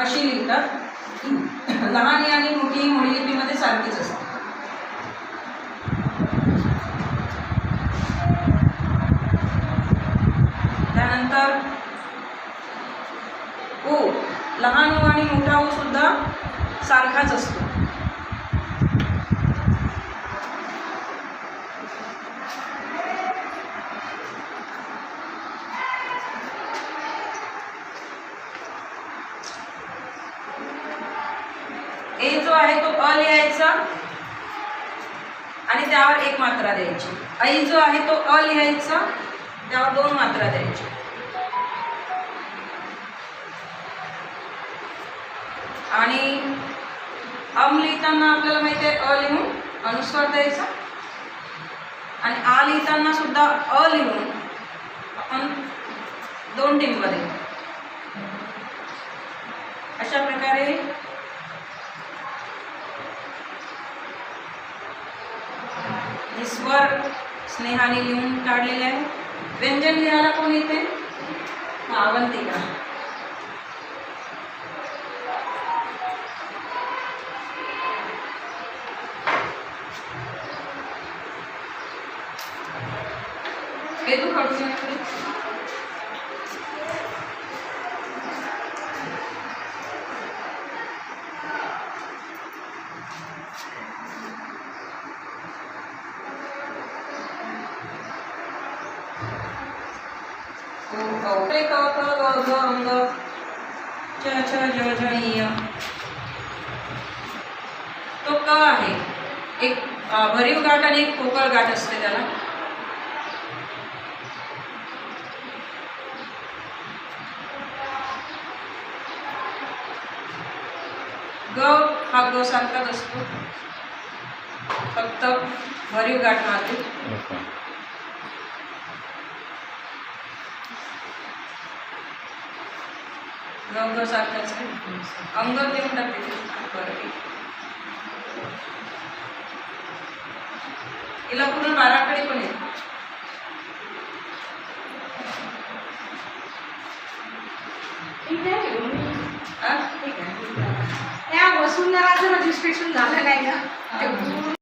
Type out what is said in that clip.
अशी लिहितात. लहान आणि मोठी मोडी लिपीमध्ये सारखीच असते. त्यानंतर ओ लहान आणि मोठा ओ सुद्धा सारखाच असतो. ए जो आहे तो अ लिहायचा आणि त्यावर एक मात्रा द्यायची. ऐ जो आहे तो अ लिहायचा त्यावर दोन मात्रा द्यायची. आणि अम लिहिताना आपल्याला माहिती आहे अ लिहून अनुस्वार द्यायचा. आणि आ लिहिताना सुद्धा अ लिहून आपण दोन टिंब द्यायचं अशा प्रकारे वर स्नेहाने लिहून काढलेले आहे. व्यंजन लिहायला कोण येते? हा, अवंतिका हे तू काढून क ख ग घ अंग च छ ज झ य. तो क आहे एक भरीव गाठ आणि एक पोकळ गाठ असते त्याला ग हा ग सारखाच असतो फक्त भरीव गाठ मारते ग सारखाच आहे. अंग देऊन टाकते बरं. हिला पूर्ण बाराकडे पण येते. त्या वसुंधराचं रजिस्ट्रेशन झालं नाही पूर्ण